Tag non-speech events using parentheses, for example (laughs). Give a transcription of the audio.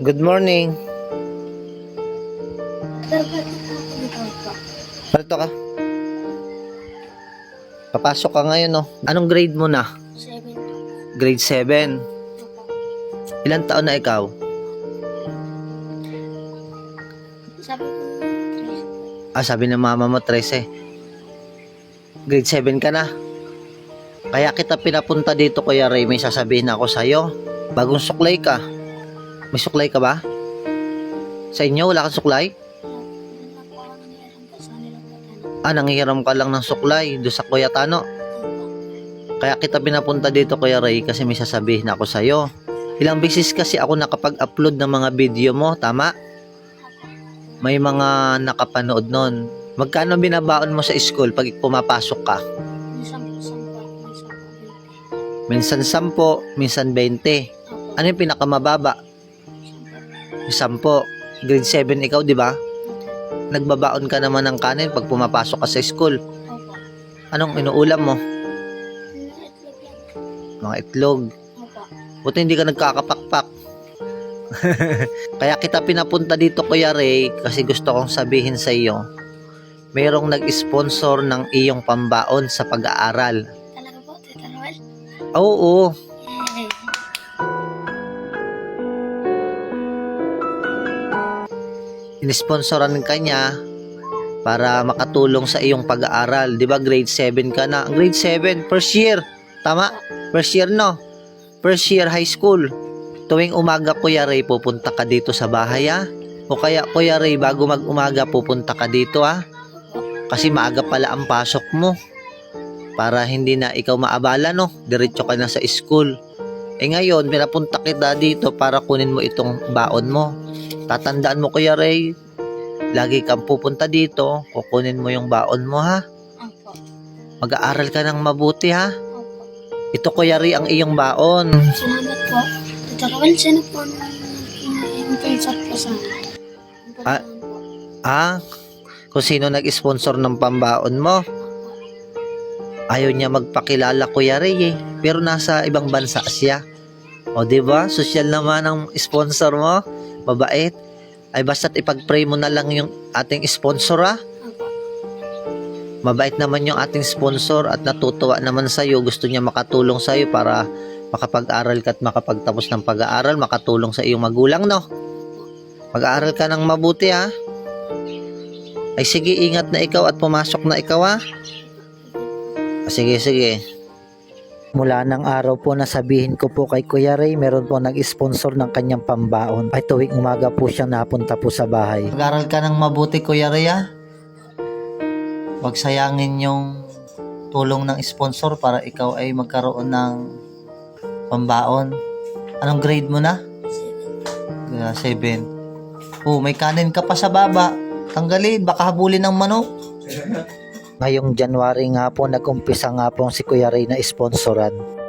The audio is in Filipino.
Good morning. Parito ka. Papasok ka ngayon, no? Anong grade mo na? Seven. Grade 7. Opo. Ilang taon na ikaw? Sabi ko, Tris, Ah, sabi ng mama mo, 13. Grade 7 ka na. Kaya kita pinapunta dito, Kuya Ray. May sasabihin ako sa'yo. Bagong suklay ka. May suklay ka ba? Sa inyo, wala kang suklay? Ah, nangihiram ka lang ng suklay doon sa Kuya Tano. Kaya kita pinapunta dito, Kuya Ray, kasi may sasabihin ako sa'yo. Ilang beses kasi ako nakapag-upload ng mga video mo, tama? May mga nakapanood nun. Magkano binabaon mo sa school pag pumapasok ka? Minsan po, minsan po, minsan Minsan 10, po, 20. minsan 20. Opo. Ano yung pinakamababa? Minsan po. 10. Grade 7 ikaw, di ba? Nagbabaon ka naman ng kanin pag pumapasok ka sa school. Opo. Anong inuulam mo? Mga itlog. Opo. Buti hindi ka nagkakapakpak. (laughs) Kaya kita pinapunta dito, Kuya Ray, kasi gusto kong sabihin sa iyo, mayroong nag-sponsor ng iyong pambaon sa pag-aaral. Talaga po, Tita Noel? Oo, Yay! Inisponsoran ka niya para makatulong sa iyong pag-aaral. Di ba grade 7 ka na? Grade 7, first year. Tama? First year no? First year high school. Tuwing umaga, Kuya Ray, pupunta ka dito sa bahay ha? O kaya, Kuya Ray, bago mag-umaga, pupunta ka dito ha? Kasi maaga pala ang pasok mo. Para hindi na ikaw maabala, no? Diretso ka na sa school. Eh ngayon, pinapunta kita dito para kunin mo itong baon mo. Tatandaan mo, Kuya Ray, lagi kang pupunta dito, kukunin mo yung baon mo, ha? Opo. Mag-aaral ka ng mabuti, ha? Opo. Ito, Kuya Ray, ang iyong baon. Salamat po. Tita Noel, sino po nag-intensat po sa? Ah. Ah, kung sino nag-sponsor ng pambaon mo. Ayaw niya magpakilala, Kuya Ray, eh. Pero nasa ibang bansa siya. O, di ba? Social naman ang sponsor mo. Mabait. Ay, basta't ipag-pray mo na lang yung ating sponsor? Opo. Mabait naman yung ating sponsor at natutuwa naman sa iyo. Gusto niya makatulong sa iyo para makapag-aral ka at makapagtapos ng pag-aaral, makatulong sa iyong magulang, no? Mag-aaral ka ng mabuti, ha? Ay sige, ingat na ikaw at pumasok na ikaw, ha? Ah, Sige, sige. Mula ng araw po na sabihin ko po kay Kuya Ray, meron po nag-sponsor ng kanyang pambaon. Ay tuwing umaga po siyang napunta po sa bahay. Mag-aral ka ng mabuti, Kuya Ray, ha? Huwag sayangin yung tulong ng sponsor para ikaw ay magkaroon ng pambaon. Anong grade mo na? Seven. Uh, seven. Oh, may kanin ka pa sa baba. Tanggalin, baka habulin ng manok. (laughs) Ngayong January nga po, nag-umpisa nga po si Kuya Ray na sponsoran.